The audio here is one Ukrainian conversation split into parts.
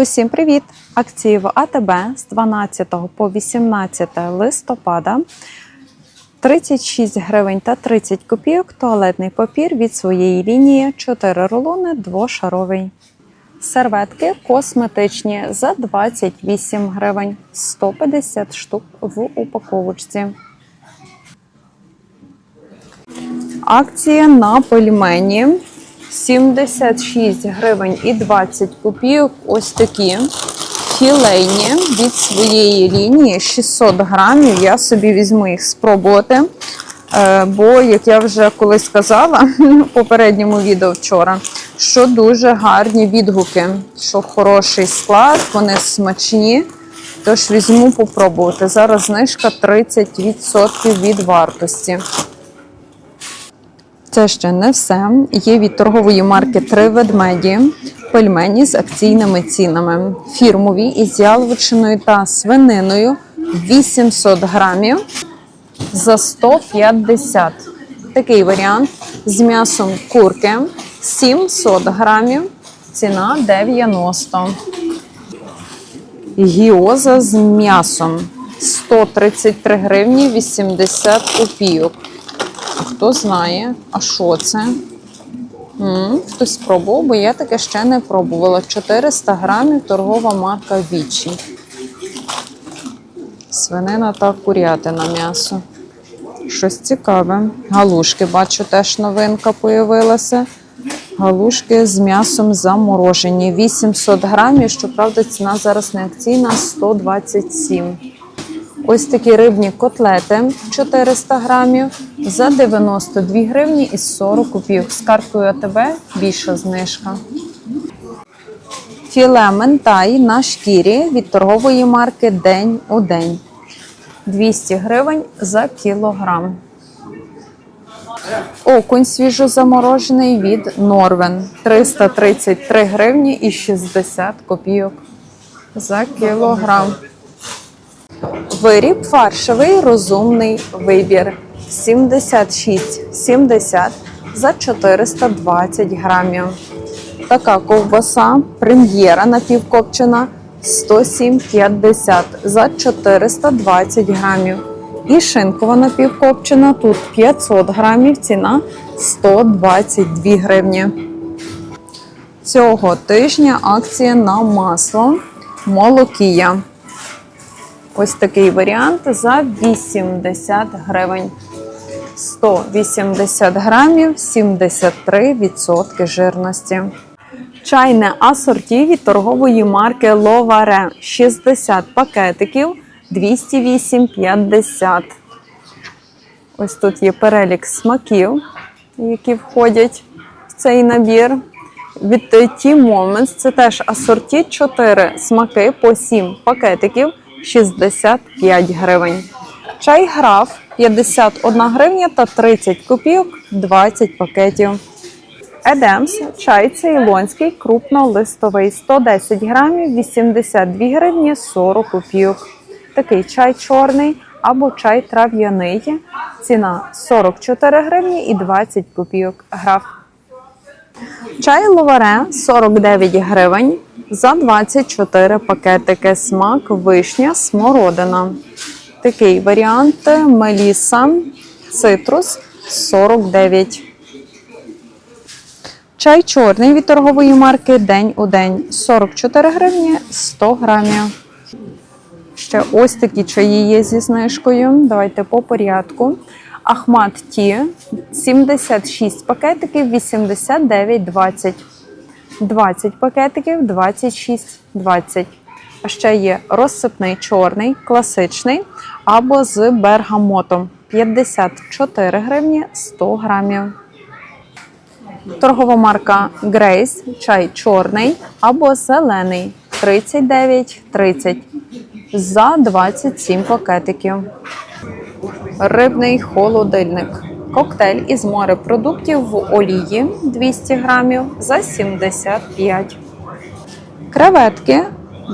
Усім привіт! Акції в АТБ з 12 по 18 листопада. 36 гривень та 30 копійок туалетний папір від своєї лінії 4 рулони двошаровий. Серветки косметичні за 28 гривень 150 штук в упаковочці. Акція на пельмені 76 гривень і 20 копійок. Ось такі філейні від своєї лінії 600 грамів. Я собі візьму їх спробувати. Е, Бо, як я вже колись сказала в попередньому відео вчора, що дуже гарні відгуки, що хороший склад, вони смачні. Тож візьму попробувати. Зараз знижка 30% від вартості. Це ще не все. Є від торгової марки Три ведмеді пельмені з акційними цінами. Фірмові із яловичиною та свининою 800 грамів за 150. Такий варіант з м'ясом курки 700 грамів, ціна 90. Гіоза з м'ясом 133 гривні 80 копійок. Хто знає, а що це? м хтось спробував, бо я таке ще не пробувала. 400 грамів торгова марка Вічі. Свинина та курятина м'ясо. Щось цікаве. Галушки, бачу, теж новинка появилася. Галушки з м'ясом заморожені. 800 грамів, щоправда, ціна зараз не акційна 127. Ось такі рибні котлети 400 грамів за 92 гривні і 40 копійок. З карткою АТБ більша знижка. Філе ментай на шкірі від торгової марки День у день. 200 гривень за кілограм. Окунь свіжозаморожений від Норвен 333 гривні і 60 копійок за кілограм. Виріб фаршовий розумний вибір 76,70 за 420 грамів. Така ковбаса прем'єра напівкопчена 107,50 за 420 грамів. І шинкова напівкопчена тут 500 грамів, ціна 122 гривні. Цього тижня акція на масло молокія. Ось такий варіант за 80 гривень. 180 грамів, 73% жирності. Чайне асорті від торгової марки Ловаре 60 пакетиків 208,50. Ось тут є перелік смаків, які входять в цей набір. Від Tea Moments це теж асорті 4 смаки по 7 пакетиків 65 гривень. Чай граф 51 гривня та 30 копійок 20 пакетів. Едемс чай цейлонський крупнолистовий 110 грамів 82 гривні 40 копійок. Такий чай чорний або чай трав'яний. Ціна 44 гривні і 20 копійок. Граф. Чай ловаре 49 гривень за 24 пакетики. Смак вишня, смородина. Такий варіант Меліса, цитрус 49. Чай чорний від торгової марки День у день 44 гривні 100 грамів. Ще ось такі чаї є зі знижкою. Давайте по порядку. Ахмат Ті 76 пакетиків 89,20. 20 пакетиків 26,20. А ще є розсипний чорний, класичний або з бергамотом 54 гривні 100 грамів. Торгова марка Грейс, чай чорний або зелений 39,30 за 27 пакетиків. Рибний холодильник. Коктейль із морепродуктів в олії 200 грамів за 75. Креветки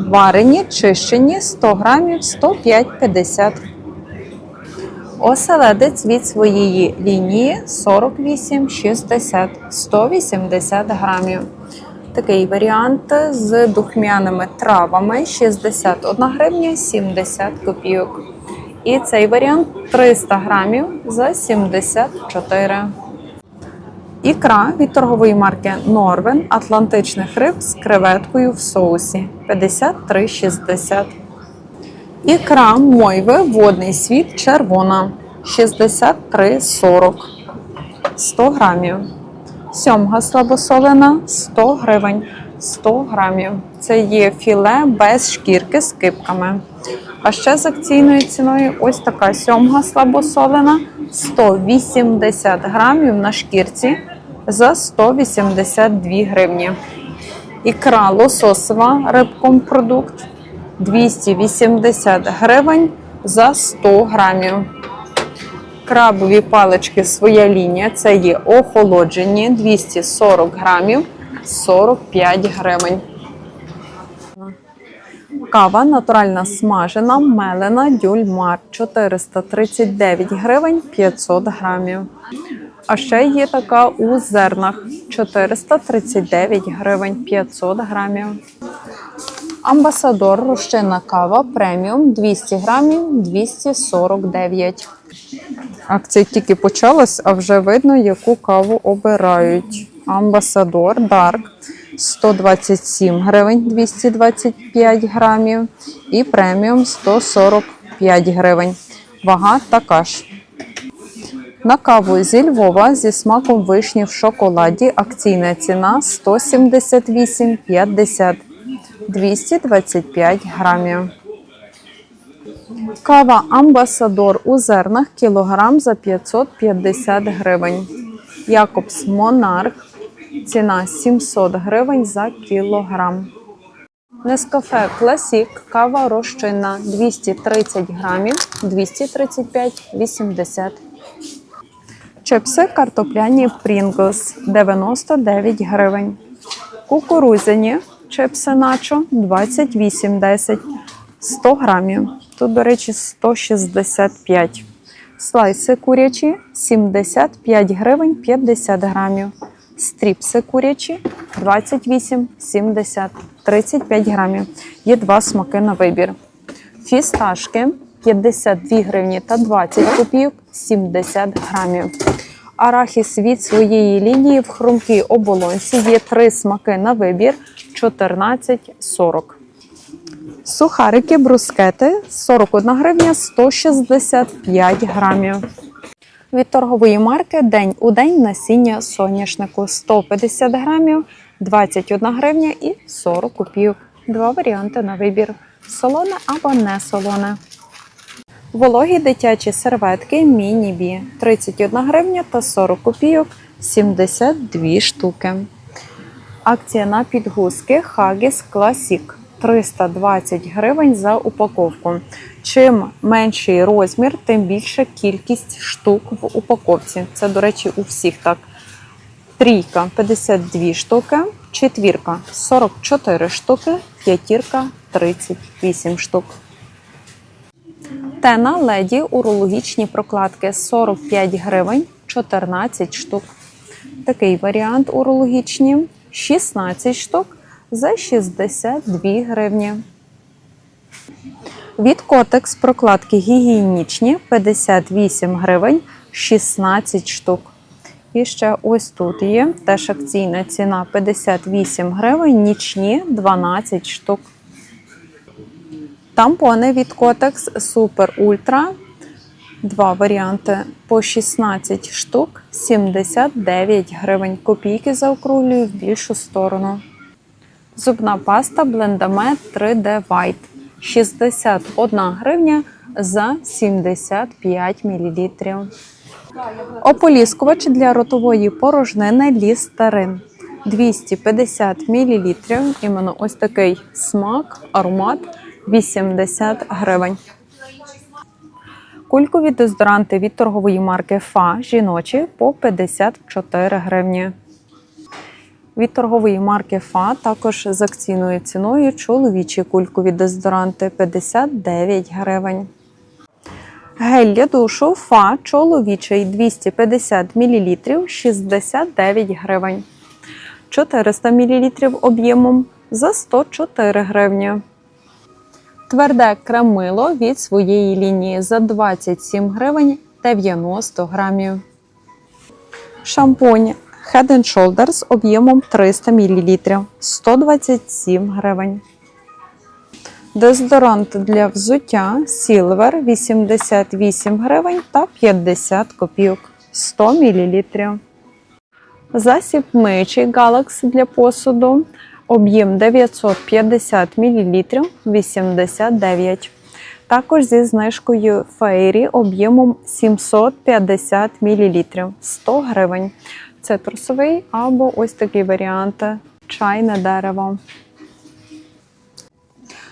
варені, чищені 100 грамів 105,50. Оселедець від своєї лінії 48,60 180 грамів. Такий варіант з духмяними травами 61 гривня 70 копійок. І цей варіант 300 грамів за 74. Ікра від торгової марки Норвен Атлантичних риб з креветкою в соусі 53,60. Ікра Мойви Водний світ червона 63,40 100 грамів. Сьомга слабосолена 100 гривень 100 грамів. Це є філе без шкірки з кипками. А ще з акційною ціною ось така сьомга слабосолена 180 грамів на шкірці за 182 гривні. Ікра лососова рибкомпродукт 280 гривень за 100 грамів. Крабові палички своя лінія. Це є охолоджені 240 грамів 45 гривень. Кава натуральна смажена, мелена, дюльмар 439 гривень 500 грамів. А ще є така у зернах 439 гривень 500 грамів. Амбасадор розчинна кава преміум 200 грамів 249. Акція тільки почалась, а вже видно, яку каву обирають. Амбасадор Dark 127 гривень 225 грамів і преміум 145 гривень. Вага така ж. На каву зі Львова зі смаком вишні в шоколаді акційна ціна 178,50 225 грамів. Кава Амбасадор у зернах кілограм за 550 гривень. Якобс Монарх ціна 700 гривень за кілограм. Нескафе Класік кава розчинна 230 грамів 235,80. Чипси картопляні Pringles 99 гривень. Кукурузяні чипси начо 28,10 100 грамів. Тут, до речі, 165. Слайси курячі 75 гривень 50 грамів. Стріпси курячі 28,70 35 грамів. Є два смаки на вибір. Фісташки 52 гривні та 20 копійок 70 грамів. Арахіс від своєї лінії в хрумкій оболонці є три смаки на вибір 14,40. Сухарики брускети 41 гривня 165 грамів. Від торгової марки День у день насіння соняшнику 150 грамів 21 гривня і 40 копійок. Два варіанти на вибір: солоне або не солоне. Вологі дитячі серветки Міні-Бі 31 гривня та 40 копійок 72 штуки. Акція на підгузки Haggis Classic 320 гривень за упаковку. Чим менший розмір, тим більша кількість штук в упаковці. Це, до речі, у всіх так. Трійка 52 штуки, четвірка 44 штуки, п'ятірка 38 штук. Тена леді урологічні прокладки 45 гривень 14 штук. Такий варіант урологічні 16 штук за 62 гривні. Котекс прокладки гігієнічні 58 гривень 16 штук. І ще ось тут є теж акційна ціна 58 гривень, нічні 12 штук. Тампони від Котекс Супер Ультра. Два варіанти по 16 штук, 79 гривень. Копійки заокруглюю в більшу сторону. Зубна паста Blendamед 3D White 61 гривня за 75 мл. Ополіскувач для ротової порожнини Лістерин 250 мл. Іменно ось такий смак, аромат 80 гривень. Кулькові дезодоранти від торгової марки Фа жіночі по 54 гривні. Від торгової марки Фа також з акційною ціною чоловічі кулькові дезодоранти 59 гривень. Гель для душу Фа чоловічий 250 мл 69 гривень. 400 мл об'ємом за 104 гривні. Тверде кремило від своєї лінії за 27 гривень 90 грамів. Шампунь Head Shoulders об'ємом 300 мл 127 гривень. Дезодорант для взуття Silver 88 гривень та 50 копійок 100 мл. Засіб миючий Galaxy для посуду. Об'єм 950 мл 89. Також зі знижкою Fairy об'ємом 750 мл 100 гривень. Цитрусовий або ось такі варіанти чайне дерево.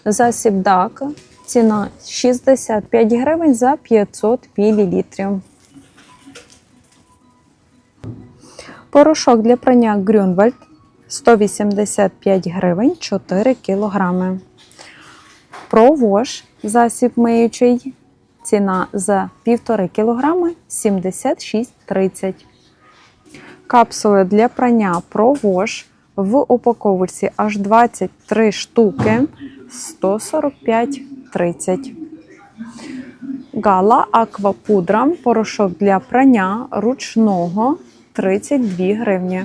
Засіб DAC. Ціна 65 гривень за 500 мл. Порошок для прання Грюнвальд 185 гривень 4 кілограми. Провош засіб миючий. Ціна за 1,5 кг 76,30. Капсули для прання Провош в упаковці аж 23 штуки 145,30. Гала Аквапудра порошок для прання ручного 32 гривні.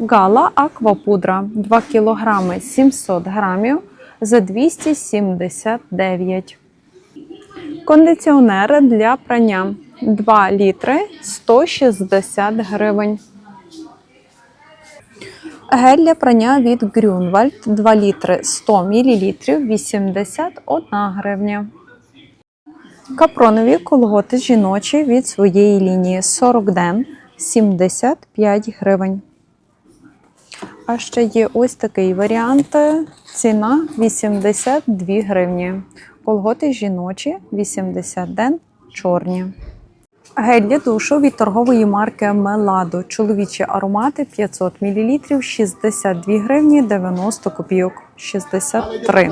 Гала Аквапудра 2 кг 700 грамів за 279. Кондиціонери для прання 2 літри 160 гривень. Гель для прання від Grünwald 2 літри 100 мл 81 гривня. Капронові колготи жіночі від своєї лінії 40 ден 75 гривень. А ще є ось такий варіант. Ціна 82 гривні. Колготи жіночі 80 ден чорні. Гель для душу від торгової марки Меладо. Чоловічі аромати 500 мл 62 гривні 90 копійок 63.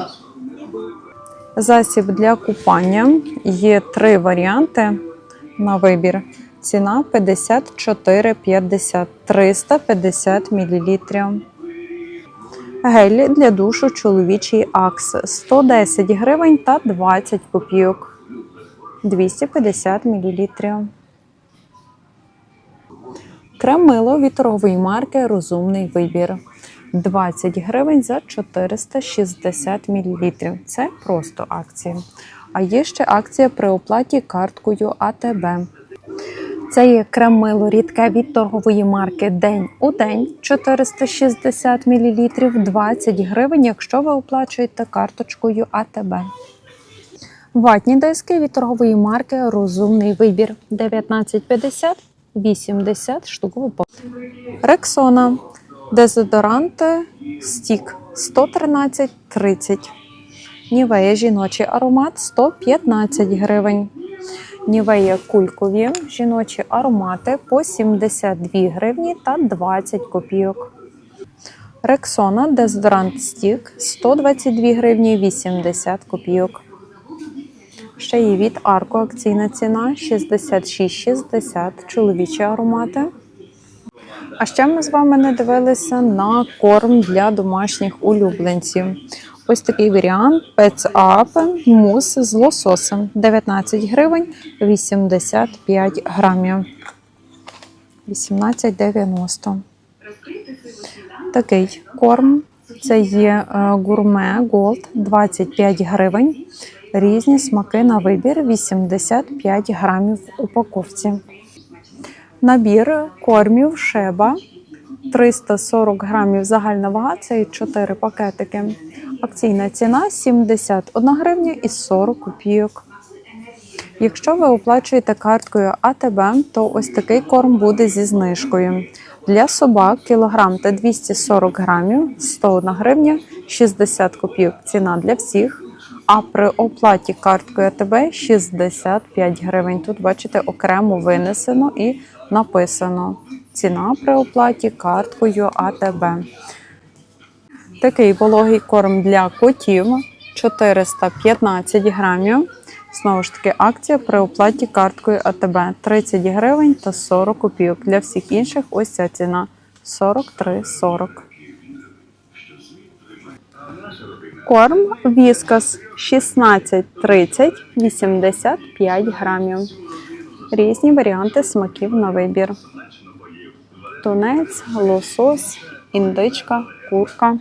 Засіб для купання є три варіанти на вибір. Ціна 54,50 350 мл. Гель для душу чоловічий Акс 110 гривень та 20 копійок 250 мл. Кремило від торгової марки Розумний вибір. 20 гривень за 460 мл. Це просто акція. А є ще акція при оплаті карткою АТБ. Це є кремило рідке від торгової марки День у день 460 мл 20 гривень, якщо ви оплачуєте карточкою АТБ. Ватні диски від торгової марки Розумний вибір 19,50 80 штук в упаковці. Рексона. Дезодоранти стік 113,30. Нівея жіночий аромат 115 гривень. Нівея кулькові жіночі аромати по 72 гривні та 20 копійок. Рексона дезодорант стік 122 гривні 80 копійок. Ще є від Арко акційна ціна 66,60 чоловічі аромати. А ще ми з вами не дивилися на корм для домашніх улюбленців. Ось такий варіант Up мус з лососем 19 гривень 85 грамів. 18,90. Такий корм. Це є е, гурме Gold 25 гривень. Різні смаки на вибір 85 грамів в упаковці. Набір кормів шеба 340 грамів загальна вага, це і 4 пакетики. Акційна ціна 71 гривня і 40 копійок. Якщо ви оплачуєте карткою АТБ, то ось такий корм буде зі знижкою. Для собак кілограм та 240 грамів 101 гривня 60 копійок. Ціна для всіх. А при оплаті карткою АТБ 65 гривень. Тут, бачите, окремо винесено і написано. Ціна при оплаті карткою АТБ. Такий вологий корм для котів 415 грамів. Знову ж таки, акція при оплаті карткою АТБ 30 гривень та 40 копійок. Для всіх інших ось ця ціна 43,40. Корм Віскас 16,30 85 грамів. Різні варіанти смаків на вибір. Тунець, лосось, індичка, курка.